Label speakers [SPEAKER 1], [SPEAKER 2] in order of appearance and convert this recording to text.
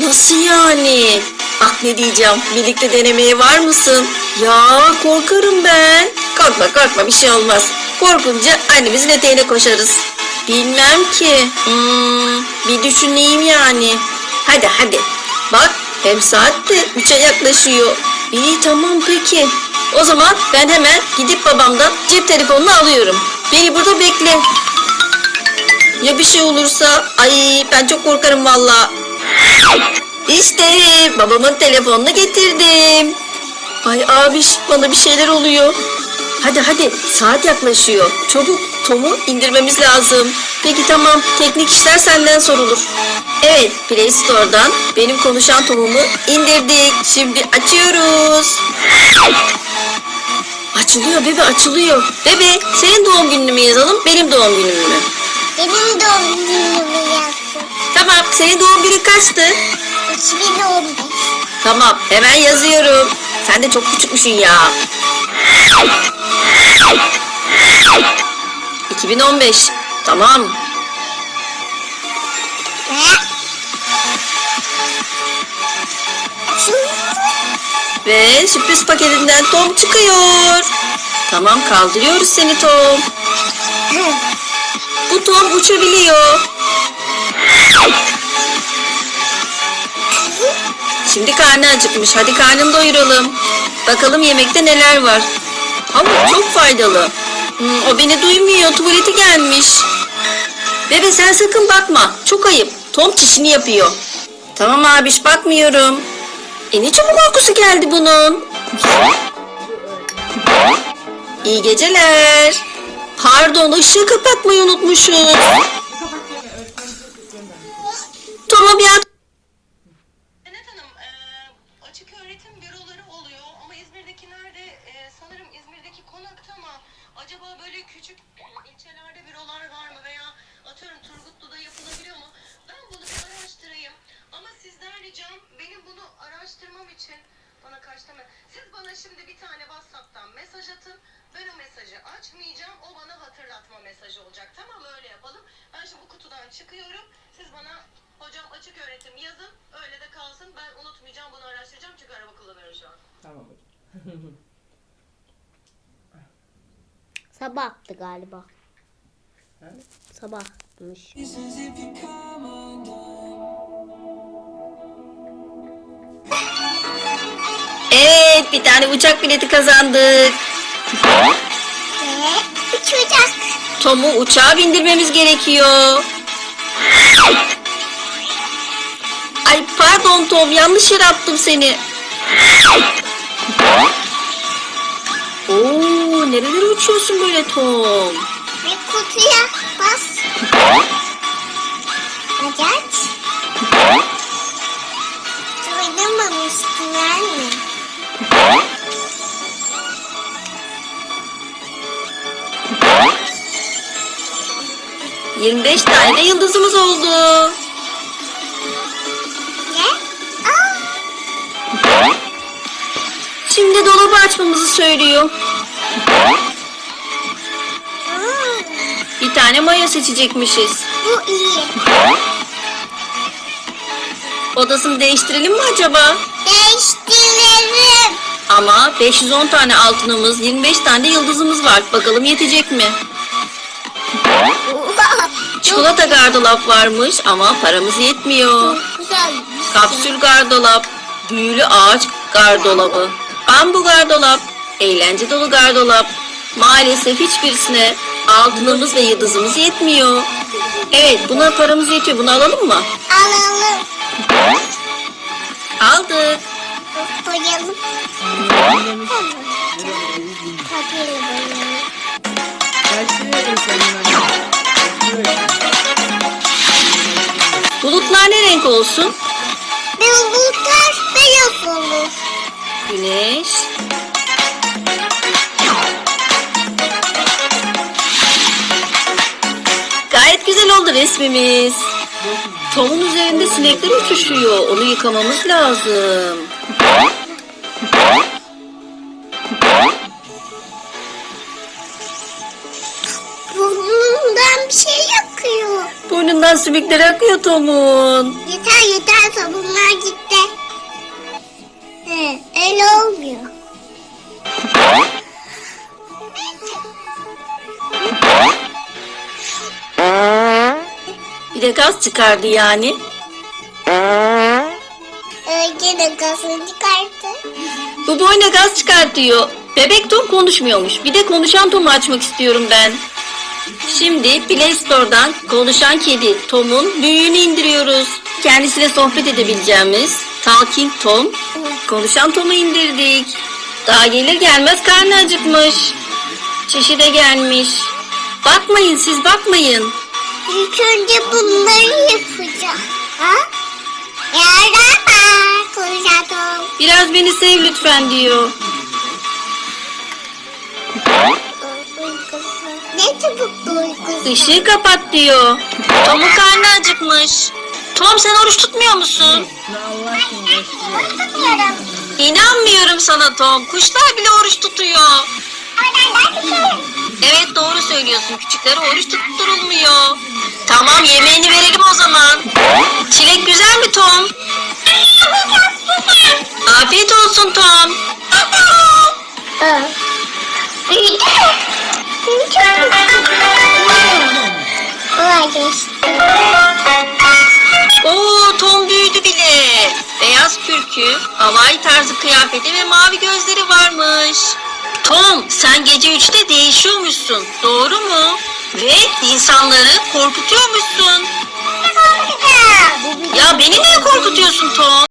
[SPEAKER 1] Nasıl yani? Ah ne diyeceğim. Birlikte denemeye var mısın? Ya korkarım ben. Korkma korkma bir şey olmaz. Korkunca annemizin eteğine koşarız. Bilmem ki. Hmm, bir düşüneyim yani. Hadi hadi. Bak hem saat de 3'e yaklaşıyor. İyi tamam peki. O zaman ben hemen gidip babamdan cep telefonunu alıyorum. Beni burada bekle. Ya bir şey olursa? Ay ben çok korkarım valla. İşte babamın telefonunu getirdim. Ay abiş bana bir şeyler oluyor. Hadi hadi saat yaklaşıyor. Çabuk Tom'u indirmemiz lazım. Peki tamam teknik işler senden sorulur. Evet Play Store'dan benim konuşan Tom'umu indirdik. Şimdi açıyoruz. Açılıyor bebe açılıyor. Bebe senin doğum gününü mü yazalım benim doğum günümü mü?
[SPEAKER 2] Benim doğum günümü.
[SPEAKER 1] Tamam senin doğum günün kaçtı?
[SPEAKER 2] 2015.
[SPEAKER 1] Tamam hemen yazıyorum. Sen de çok küçükmüşsün ya. 2015. Tamam.
[SPEAKER 2] Ve
[SPEAKER 1] sürpriz paketinden Tom çıkıyor. Tamam kaldırıyoruz seni Tom. Bu Tom uçabiliyor. Şimdi karnı acıkmış. Hadi karnını doyuralım. Bakalım yemekte neler var. Ama çok faydalı. Hmm, o beni duymuyor. Tuvaleti gelmiş. Bebe sen sakın bakma. Çok ayıp. Tom çişini yapıyor. Tamam abiş bakmıyorum. E ne çabuk uykusu geldi bunun. İyi geceler. Pardon ışığı kapatmayı unutmuşuz. Tom'a bir
[SPEAKER 3] Hanım, e, açık öğretim büroları oluyor ama İzmir'deki nerede? E, sanırım İzmir'deki konakta ama acaba böyle küçük ilçelerde bürolar var mı veya atıyorum Turgutlu'da yapılabiliyor mu? Ben bunu araştırayım. Ama sizden ricam benim bunu araştırmam için bana kaç tane? Siz bana şimdi bir tane WhatsApp'tan mesaj atın. Ben o mesajı açmayacağım. O bana hatırlatma mesajı olacak. Tamam öyle yapalım. Ben şimdi bu kutudan çıkıyorum. Siz bana hocam açık öğretim yazın. Öyle de kalsın. Ben unutmayacağım bunu araştıracağım çünkü araba kullanıyorum şu an.
[SPEAKER 4] Tamam hocam.
[SPEAKER 2] Sabahtı galiba.
[SPEAKER 4] Ha?
[SPEAKER 2] Sabahmış.
[SPEAKER 1] Evet bir tane uçak bileti kazandık.
[SPEAKER 2] Ve uçacak.
[SPEAKER 1] Tom'u uçağa bindirmemiz gerekiyor. Ay pardon Tom yanlış yere attım seni. Oo nerelere uçuyorsun böyle Tom?
[SPEAKER 2] Ve kutuya bas. Hadi aç. Oynamamıştılar mı?
[SPEAKER 1] Cık, 25 tane yıldızımız oldu. Şimdi dolabı açmamızı söylüyor. Bir tane maya seçecekmişiz.
[SPEAKER 2] bu iyi.
[SPEAKER 1] Odasını değiştirelim mi acaba?
[SPEAKER 2] Değiştirelim.
[SPEAKER 1] Ama 510 tane altınımız, 25 tane yıldızımız var. Bakalım yetecek mi? Çikolata gardolap varmış ama paramız yetmiyor. Kapsül gardolap, büyülü ağaç gardolabı, bambu gardolap, eğlence dolu gardolap. Maalesef hiçbirisine altınımız ve yıldızımız yetmiyor. Evet buna paramız yetiyor. Bunu alalım mı?
[SPEAKER 2] Alalım.
[SPEAKER 1] Aldık.
[SPEAKER 2] Papirle boyayalım.
[SPEAKER 4] Anne.
[SPEAKER 1] Bulutlar ne renk olsun? Güneş. Gayet güzel oldu resmimiz. Tom'un üzerinde sinekler uçuşuyor. Onu yıkamamız lazım.
[SPEAKER 2] Burnundan bir şey yakıyor.
[SPEAKER 1] Burnundan sümükleri akıyor Tom'un.
[SPEAKER 2] Yeter yeter sabunlar gitti. Öyle olmuyor.
[SPEAKER 1] Bir de gaz çıkardı yani.
[SPEAKER 2] Öyle de gazını çıkarttı.
[SPEAKER 1] Bu boyuna gaz çıkartıyor. Bebek Tom konuşmuyormuş. Bir de konuşan Tom'u açmak istiyorum ben. Şimdi Play Store'dan konuşan kedi Tom'un büyüğünü indiriyoruz. Kendisiyle sohbet edebileceğimiz Talking Tom, konuşan Tom'u indirdik. Daha gelir gelmez karnı acıkmış. Çişi de gelmiş. Bakmayın siz bakmayın.
[SPEAKER 2] İlk önce bunları yapacağım. Ha? Merhaba konuşalım.
[SPEAKER 1] Biraz beni sev lütfen diyor.
[SPEAKER 2] Ne çabuk duygusu.
[SPEAKER 1] Işığı kapat diyor. Tom'un karnı acıkmış. Tom sen oruç tutmuyor musun? İnanmıyorum sana Tom. Kuşlar bile oruç tutuyor. Evet doğru söylüyorsun. Küçüklere oruç tutturulmuyor. Tamam yemeğini verelim o zaman. Çilek güzel mi Tom? Afiyet olsun Tom.
[SPEAKER 2] Kolay geçti.
[SPEAKER 1] Bile. Beyaz kürkü, havai tarzı kıyafeti ve mavi gözleri varmış. Tom sen gece üçte değişiyormuşsun. Doğru mu? Ve insanları korkutuyormuşsun. Ya beni niye korkutuyorsun Tom?